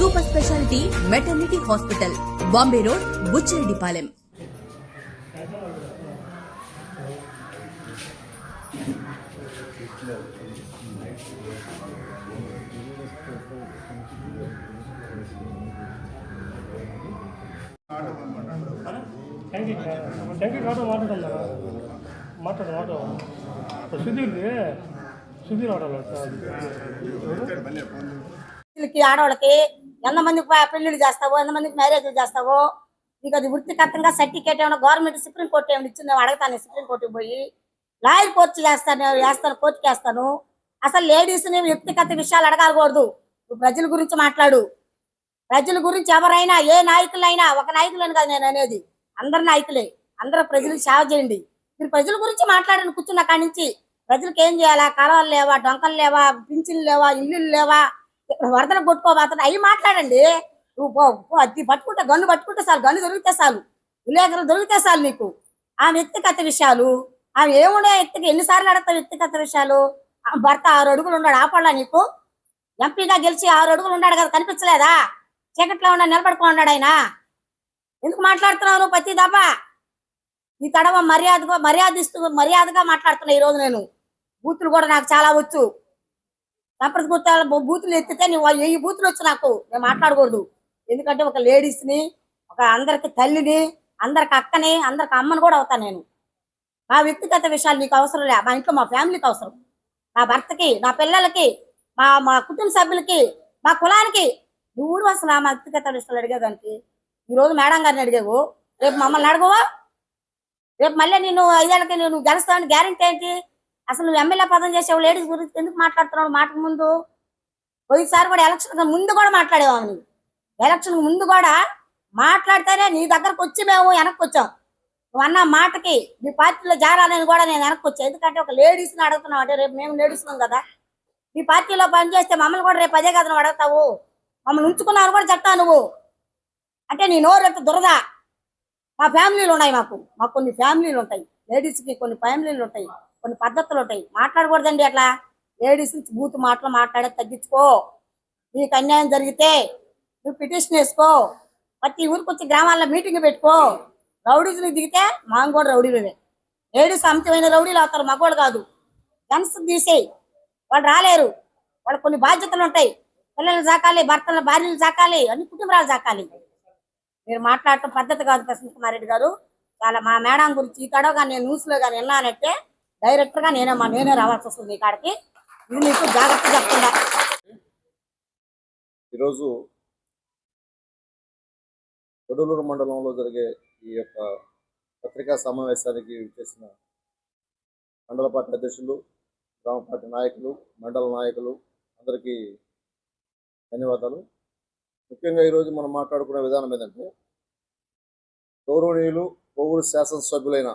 super speciality maternity hospital Bombay road Buchireddypalem ట్యాంకీ ట్యాంకీ కాటో మాట్లాడుతుందా మాట్లాడు మాట్లాడు ఎంతమందికి పెళ్ళిళ్ళు చేస్తావో ఎంతమందికి మ్యారేజ్లు చేస్తావో నీకు అది వృత్తికర్తంగా సర్టిఫికేట్ ఏమైనా గవర్నమెంట్ సుప్రీం కోర్టు ఏమైనా ఇచ్చిందో నేను అడగతాను సుప్రీంకోర్టుకి పోయి. లాయర్ కోర్టు చేస్తాను వేస్తాను కోర్టుకి వేస్తాను అసలు లేడీస్ని వ్యక్తిగత విషయాలు అడగకూడదు ప్రజల గురించి మాట్లాడు. ప్రజల గురించి ఎవరైనా ఏ నాయకులైనా ఒక నాయకులను కాదు నేను అనేది. అందరు నాయకులే. అందరూ ప్రజలకు సేవ చేయండి. మీరు ప్రజల గురించి మాట్లాడండి కూర్చున్న కాడి నుంచి. ప్రజలకు ఏం చేయాలా? కాలువలు లేవా? డొంకలు లేవా? పింఛన్లు లేవా? ఇల్లులు లేవా? వరదలు కొట్టుకోబోతున్నా అవి మాట్లాడండి. నువ్వు పో అది పట్టుకుంటే గన్ను పట్టుకుంటే చాలు గన్ను దొరికితే చాలు. విలేకరులు దొరికితే చాలు నీకు. ఆ వ్యక్తిగత విషయాలు ఆమె ఏముండే వ్యక్తికి? ఎన్నిసార్లు అడతా వ్యక్తిగత విషయాలు? ఆ భర్త ఆరు అడుగులు ఉన్నాడు ఆపడా నీకు? ఎంపీగా గెలిచి ఆరు అడుగులు ఉన్నాడు కదా కనిపించలేదా? చీకట్లో ఉన్న నిలబడుకో ఉన్నాడు ఆయన. ఎందుకు మాట్లాడుతున్నావు నువ్వు ప్రతి దఫా? ఈ తడవ మర్యాదగా మర్యాద ఇస్తూ మర్యాదగా మాట్లాడుతున్నా ఈ రోజు నేను. బూతులు కూడా నాకు చాలా వచ్చు. సంప్రదించాల బూతులు ఎత్తితే నువ్వు ఏ బూతులు వచ్చి నాకు నేను మాట్లాడకూడదు. ఎందుకంటే ఒక లేడీస్ని ఒక అందరికి తల్లిని అందరికి అక్కని అందరికి అమ్మని కూడా అవుతాను నేను. నా వ్యక్తిగత విషయాలు నీకు అవసరం లే. మా ఇంట్లో మా ఫ్యామిలీకి అవసరం. నా భర్తకి నా పిల్లలకి మా మా కుటుంబ సభ్యులకి మా కులానికి. నువ్వు అసలు మా వ్యక్తిగత విషయాలు అడిగేదానికి ఈరోజు మేడం గారిని అడిగావు. రేపు మమ్మల్ని అడగవా? రేపు మళ్ళీ నేను ఐదేళ్ళకి నేను గెలుస్తాను గ్యారంటీ ఏంటి? అసలు నువ్వు ఎమ్మెల్యే పదం చేసావు లేడీస్ గురించి ఎందుకు మాట్లాడుతున్నావు? మాటకు ముందు పోయినసారి కూడా ఎలక్షన్ ముందు కూడా మాట్లాడేవాము నువ్వు. ఎలక్షన్ ముందు కూడా మాట్లాడితేనే నీ దగ్గరకు వచ్చి మేము వెనక్కి వచ్చాం. నువ్వు అన్న మాటకి మీ పార్టీలో జారాలని కూడా నేను వెనక్కి వచ్చాను ఎందుకంటే ఒక లేడీస్ని అడుగుతున్నావు అంటే రేపు మేము లేడీస్నాం కదా. మీ పార్టీలో పనిచేస్తే మమ్మల్ని కూడా రేపు అదే కదా నువ్వు అడుగుతావు. మమ్మల్ని ఉంచుకున్నారు కూడా చెప్తావు నువ్వు. అంటే నీ నోరు ఎంత దురద? మా ఫ్యామిలీలు ఉన్నాయి మాకు. మాకు కొన్ని ఫ్యామిలీలు ఉంటాయి. లేడీస్కి కొన్ని ఫ్యామిలీలు ఉంటాయి. కొన్ని పద్ధతులు ఉంటాయి. మాట్లాడకూడదండి అట్లా. లేడీస్ నుంచి బూత్ మాటలు మాట్లాడే తగ్గించుకో. నీకు అన్యాయం జరిగితే నువ్వు పిటిషన్ వేసుకో. ప్రతి ఊరికి వచ్చి గ్రామాల్లో మీటింగ్ పెట్టుకో. రౌడీస్ని దిగితే మాకు కూడా రౌడీలే. లేడీస్ అమితమైన రౌడీలు అవుతారు. మగవాళ్ళు కాదు. గన్స్ తీసేయి. వాళ్ళు రాలేరు. వాళ్ళకి కొన్ని బాధ్యతలు ఉంటాయి. పిల్లలు సాకాలి భర్తల భార్యలు సాకాలి అన్ని కుటుంబాలు సాకాలి మీరు మాట్లాడటం పద్ధతి కాదు ప్రశ్న కుమార్ రెడ్డి గారు. చాలా మా మేడం గురించి ఈ తడవగా నేను న్యూస్లో కానీ విన్నానంటే డైరెక్ట్గా నేనే మా నేనే రావాల్సి వస్తుంది కాడికి. ఇది జాగ్రత్త చెప్తున్నా. ఈరోజు కొడలూరు మండలంలో జరిగే ఈ యొక్క పత్రికా సమావేశానికి చేసిన మండల పార్టీ అధ్యక్షులు గ్రామ పార్టీ నాయకులు మండల నాయకులు అందరికీ ధన్యవాదాలు. ముఖ్యంగా ఈరోజు మనం మాట్లాడుకునే విధానం ఏంటంటే గౌరవనీయులు కోవూరు శాసనసభ్యులైన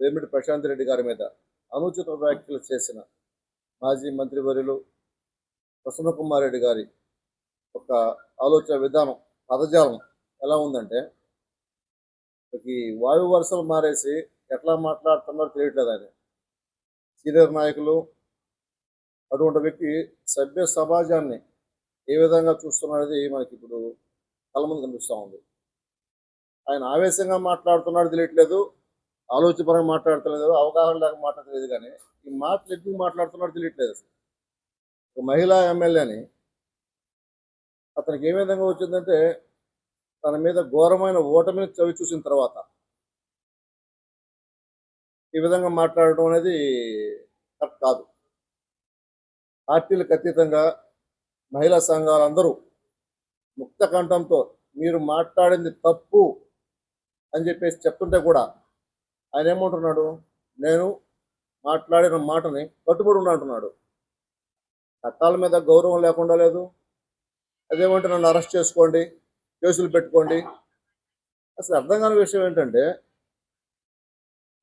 వేమిటి ప్రశాంత్ రెడ్డి గారి మీద అనుచిత వ్యాఖ్యలు చేసిన మాజీ మంత్రివర్యులు ప్రసన్న కుమార్ రెడ్డి గారి ఒక ఆలోచన విధానం పదజాలం ఎలా ఉందంటే ఈ వాయు వరుసలు మారేసి ఎట్లా మాట్లాడుతున్నారో తెలియట్లేదు ఆయన. సీనియర్ నాయకులు అటువంటి వ్యక్తి సభ్య సమాజాన్ని ఏ విధంగా చూస్తున్నది మనకి ఇప్పుడు కళ్ళ ముందు కనిపిస్తూ ఉంది. ఆయన ఆవేశంగా మాట్లాడుతున్నాడు తెలియట్లేదు. ఆలోచనపరంగా మాట్లాడతలేదు అవగాహన లేక మాట్లాడలేదు కానీ ఈ మాటలు ఎందుకు మాట్లాడుతున్నాడు తెలియట్లేదు అసలు. ఒక మహిళా ఎమ్మెల్యేని అతనికి ఏ విధంగా వచ్చిందంటే తన మీద ఘోరమైన ఓటమిని చవి చూసిన తర్వాత ఈ విధంగా మాట్లాడడం అనేది కరెక్ట్ కాదు. పార్టీలకు అతీతంగా మహిళా సంఘాలందరూ ముక్త కంఠంతో మీరు మాట్లాడింది తప్పు అని చెప్పేసి చెప్తుంటే కూడా ఆయన ఏమంటున్నాడు? నేను మాట్లాడిన మాటని కట్టుబడి ఉన్నా చట్టాల మీద గౌరవం లేకుండా లేదు. అదేమంటే నన్ను అరెస్ట్ చేసుకోండి కేసులు పెట్టుకోండి. అసలు అర్థం కాని విషయం ఏంటంటే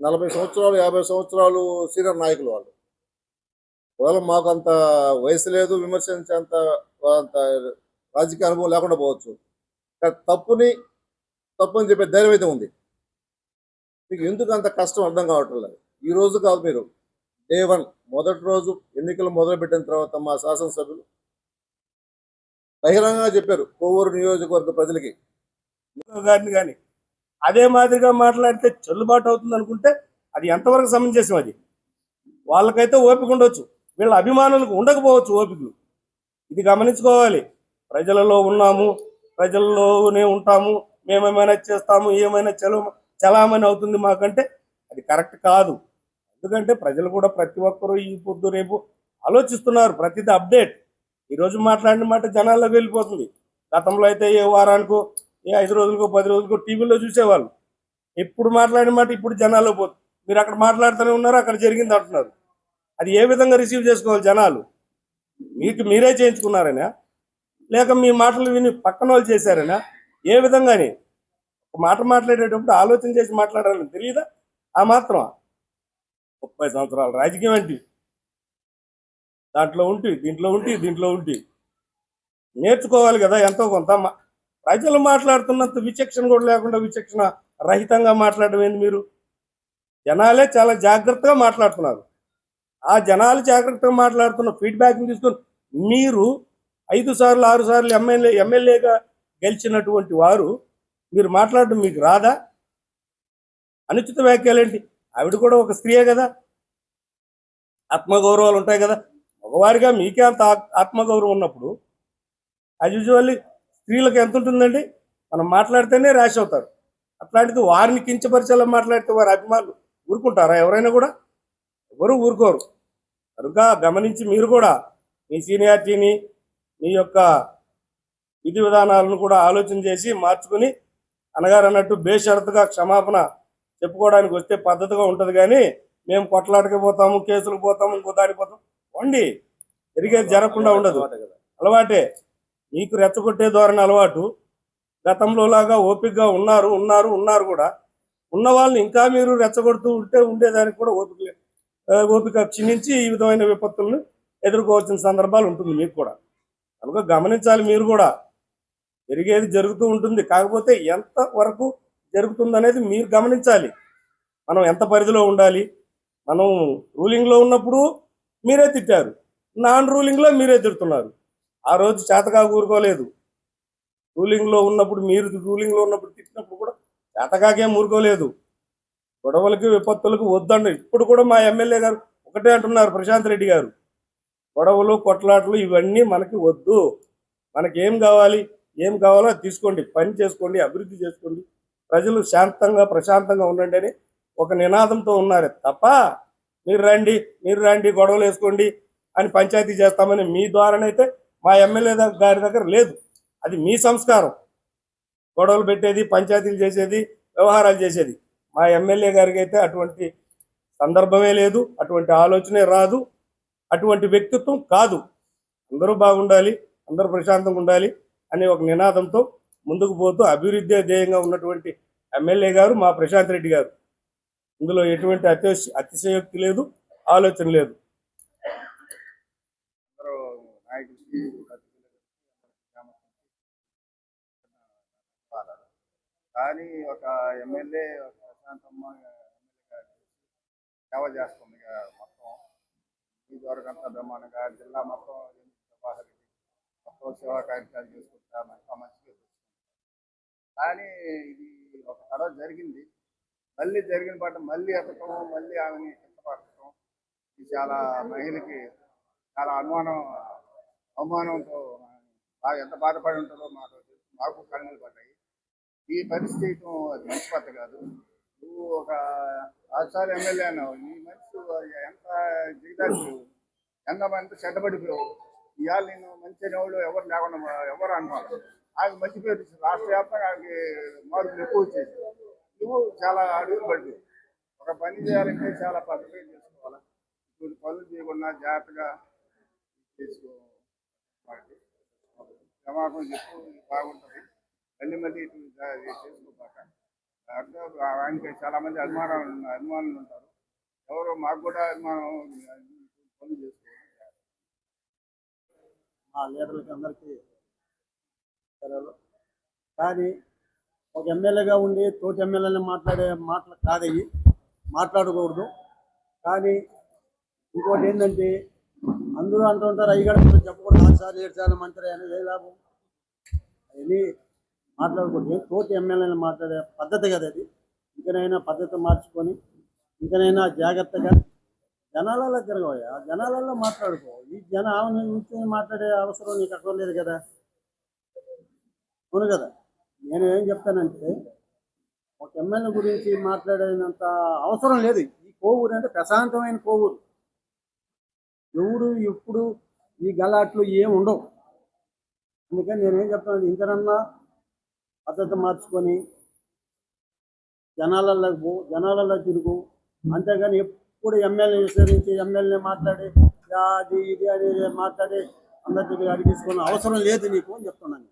నలభై సంవత్సరాలు యాభై సంవత్సరాలు సీనియర్ నాయకులు వాళ్ళు. ఒకవేళ మాకు అంత వయసు లేదు విమర్శించేంత అంత రాజకీయ అనుభవం లేకుండా పోవచ్చు. కానీ తప్పుని తప్పు అని చెప్పే ధైర్యం అయితే ఉంది. మీకు ఎందుకు అంత కష్టం అర్థం కావటం లేదు. ఈ రోజు కాదు మీరు. డే వన్ మొదటి రోజు ఎన్నికలు మొదలుపెట్టిన తర్వాత మా శాసనసభ్యులు బహిరంగంగా చెప్పారు కొవ్వూరు నియోజకవర్గ ప్రజలకి. గారిని కానీ అదే మాదిరిగా మాట్లాడితే చెల్లుబాటు అవుతుంది అనుకుంటే అది ఎంతవరకు సమంజసం అది? వాళ్ళకైతే ఓపిక ఉండొచ్చు. వీళ్ళ అభిమానులకు ఉండకపోవచ్చు ఓపికలు. ఇది గమనించుకోవాలి. ప్రజలలో ఉన్నాము ప్రజల్లోనే ఉంటాము మేమేమైనా చేస్తాము ఏమైనా చెలవు చలామణి అవుతుంది మాకంటే అది కరెక్ట్ కాదు. ఎందుకంటే ప్రజలు కూడా ప్రతి ఒక్కరూ ఈ పొద్దు రేపు ఆలోచిస్తున్నారు. ప్రతిదీ అప్డేట్. ఈరోజు మాట్లాడిన మాట జనాల్లోకి వెళ్ళిపోతుంది. గతంలో అయితే ఏ వారానికో ఏ ఐదు రోజులకో పది రోజులకో టీవీలో చూసేవాళ్ళు. ఎప్పుడు మాట్లాడిన మాట ఇప్పుడు జనాల్లో పోతుంది. మీరు అక్కడ మాట్లాడుతూనే ఉన్నారు? అక్కడ జరిగింది అంటున్నారు. అది ఏ విధంగా రిసీవ్ చేసుకోవాలి జనాలు? మీకు మీరే చేయించుకున్నారనా? లేక మీ మాటలు విని పక్కన వాళ్ళు చేశారనా? ఏ విధంగానే? మాట మాట్లాడేటప్పుడు ఆలోచన చేసి మాట్లాడాలని తెలియదా ఆ మాత్రం ముప్పై సంవత్సరాల రాజకీయం అంటే. దాంట్లో ఉంటే దీంట్లో ఉంటే దీంట్లో ఉంటి. నేర్చుకోవాలి కదా ఎంతో కొంత. మా- ప్రజలు మాట్లాడుతున్నంత విచక్షణ కూడా లేకుండా విచక్షణ రహితంగా మాట్లాడడం ఏంది మీరు? జనాలే చాలా జాగ్రత్తగా మాట్లాడుతున్నారు. ఆ జనాలు జాగ్రత్తగా మాట్లాడుతున్న ఫీడ్బ్యాక్ని తీసుకొని మీరు ఐదు సార్లు ఆరు సార్లు ఎమ్మెల్యే ఎమ్మెల్యేగా గెలిచినటువంటి వారు మీరు మాట్లాడడం మీకు రాదా? అనుచిత వ్యాఖ్యలేంటి ఆవిడ కూడా ఒక స్త్రీయే కదా? ఆత్మగౌరవాలు ఉంటాయి కదా? మగవారిగా మీకే అంత ఆత్- ఆత్మగౌరవం ఉన్నప్పుడు యాజ్ యూజువల్లీ స్త్రీలకు ఎంత ఉంటుందండి? మనం మాట్లాడితేనే ర్యాష్ అవుతారు. అట్లాంటిది వారిని కించపరిచేలా మాట్లాడితే వారి అభిమానులు ఊరుకుంటారా? ఎవరైనా కూడా? ఎవరు ఊరుకోరు. కనుక గమనించి మీరు కూడా మీ సీనియారిటీని మీ యొక్క విధి విధానాలను కూడా ఆలోచన చేసి మార్చుకుని అనగారు అన్నట్టు బేషరతుగా క్షమాపణ చెప్పుకోవడానికి వస్తే పద్ధతిగా ఉంటుంది కానీ మేము కొట్లాటకి పోతాము కేసులకు పోతాము ఇంకో దానికి పోతాం వండి జరిగేది జరగకుండా ఉండదు. అలవాటే. మీకు రెచ్చగొట్టే ధోరణి అలవాటు. గతంలో లాగా ఓపికగా ఉన్నారు ఉన్నారు ఉన్నారు కూడా. ఉన్న వాళ్ళని ఇంకా మీరు రెచ్చగొడుతూ ఉంటే ఉండేదానికి కూడా ఓపిక ఓపిక క్షీణించి ఈ విధమైన విపత్తులను ఎదుర్కోవాల్సిన సందర్భాలు ఉంటుంది మీకు కూడా. కనుక గమనించాలి మీరు కూడా. జరిగేది జరుగుతూ ఉంటుంది. కాకపోతే ఎంత వరకు జరుగుతుందనేది మీరు గమనించాలి. మనం ఎంత పరిధిలో ఉండాలి? మనం రూలింగ్లో ఉన్నప్పుడు మీరే తిట్టారు. నాన్ రూలింగ్లో మీరే తిడుతున్నారు. ఆ రోజు చేతగా ఊరుకోలేదు. రూలింగ్లో ఉన్నప్పుడు మీరు రూలింగ్లో ఉన్నప్పుడు తిట్టినప్పుడు కూడా చేతగాకేం ఊరుకోలేదు. గొడవలకి విపత్తులకు వద్దండి. ఇప్పుడు కూడా మా ఎమ్మెల్యే గారు ఒకటే అంటున్నారు ప్రశాంత్ రెడ్డి గారు. గొడవలు కొట్లాటలు ఇవన్నీ మనకి వద్దు. మనకేం కావాలి? ఏం కావాలో తీసుకోండి పని చేసుకోండి అభివృద్ధి చేసుకోండి. ప్రజలు శాంతంగా ప్రశాంతంగా ఉండండి అని ఒక నినాదంతో ఉన్నారు. తప్ప మీరు రండి మీరు రండి గొడవలు వేసుకోండి అని పంచాయతీ చేస్తామని మీ ద్వారానైతే మా ఎమ్మెల్యే గారి దగ్గర లేదు. అది మీ సంస్కారం. గొడవలు పెట్టేది పంచాయతీలు చేసేది వ్యవహారాలు చేసేది. మా ఎమ్మెల్యే గారికి అయితే అటువంటి సందర్భమే లేదు అటువంటి ఆలోచనే రాదు అటువంటి వ్యక్తిత్వం కాదు. అందరూ బాగుండాలి అందరూ ప్రశాంతంగా ఉండాలి. అనే ఒక నినాదంతో ముందుకు పోతూ అభివృద్ధి ధ్యేయంగా ఉన్నటువంటి ఎమ్మెల్యే గారు మా ప్రశాంత్ రెడ్డి గారు. ఇందులో ఎటువంటి అతిశ అతిశయోక్తి లేదు ఆలోచన లేదు. కానీ ఒక ఎమ్మెల్యే ఒక ప్రశాంతమ్మ సేవ చేస్తుంది మొత్తం. ఈ అంతా బ్రహ్మాండంగా జిల్లా మొత్తం సేవా కార్యక్రమాలు చేసుకుంటా మంచిగా మంచిగా కానీ ఇది ఒక తడవ జరిగింది. మళ్ళీ జరిగిన పాట మళ్ళీ ఎత్తటం మళ్ళీ ఆమెని చింతపరచడం ఇది చాలా మహిళకి చాలా అనుమానం అవమానంతో బాగా ఎంత బాధపడి ఉంటుందో మాకు మాకు కన్నీళ్ళు పడ్డాయి. ఈ పరిస్థితి చేయటం అది మంచి కాదు. నువ్వు ఒక ఆసారి ఎమ్మెల్యే అన్నావు. ఈ మనిషి ఎంత దిగదాచి ఎంతమంది చెడ్డబడిపోయావు? ఇవాళ నేను మంచి వాళ్ళు ఎవరు లేకుండా ఎవరు అనుకోవాలి ఆమె మంచి పేరు వచ్చింది రాష్ట్ర వ్యాప్తంగా ఆమెకి మార్పులు ఎక్కువ వచ్చేసి నువ్వు చాలా అడుగులు పడిపోయావు ఒక పని చేయాలంటే చాలా పద్ధతిగా చేసుకోవాలి. ఇప్పుడు పనులు చేయకుండా జాగ్రత్తగా చేసుకోవాలి క్షమాపణ చెప్పు బాగుంటుంది. మళ్ళీ మళ్ళీ ఇటు జా- చేసుకోబాక. ఆయనకి చాలా మంది అభిమానాలు అభిమానులు ఉంటారు. ఎవరు మాకు కూడా అభిమానం పనులు చేసుకోవాలి ఆ లీడర్లకి అందరికీ సెలవులు కానీ ఒక ఎమ్మెల్యేగా ఉండి తోటి ఎమ్మెల్యేని మాట్లాడే మాటలు కాదయ్యి మాట్లాడకూడదు. కానీ ఇంకోటి ఏంటంటే అందరూ అంటుంటారు అయ్యగారు చెప్పకూడదు. ఆరు సార్లు ఏడు సార్లు మంత్రి అని ఏ లాభం? అవన్నీ మాట్లాడకూడదు. తోటి ఎమ్మెల్యేని మాట్లాడే పద్ధతి కదా అది. ఇంకనైనా పద్ధతి మార్చుకొని ఇంకనైనా జాగ్రత్తగా జనాలలో తిరగవయ్యా. జనాలలో మాట్లాడుకో. ఈ జన ఆమె కూర్చొని మాట్లాడే అవసరం నీకు అక్కడ లేదు కదా? అవును కదా? నేను ఏం చెప్తానంటే ఒక ఎమ్మెల్యే గురించి మాట్లాడేంత అవసరం లేదు. ఈ కోవూరు అంటే ప్రశాంతమైన కోవూరు. ఎవరు ఎప్పుడు ఈ గలాట్లు ఏం ఉండవు. అందుకని నేనేం చెప్తాను ఇంకనన్నా పద్ధతి మార్చుకొని జనాలలో పో జనాలలో తిరుగు. అంతేగాని ఎప్పుడు ఎమ్మెల్యే విస్తరించి ఎమ్మెల్యే మాట్లాడి అది ఇది అని మాట్లాడి అందరి దగ్గర అడిగించుకున్న అవసరం లేదు నీకు అని చెప్తున్నాను.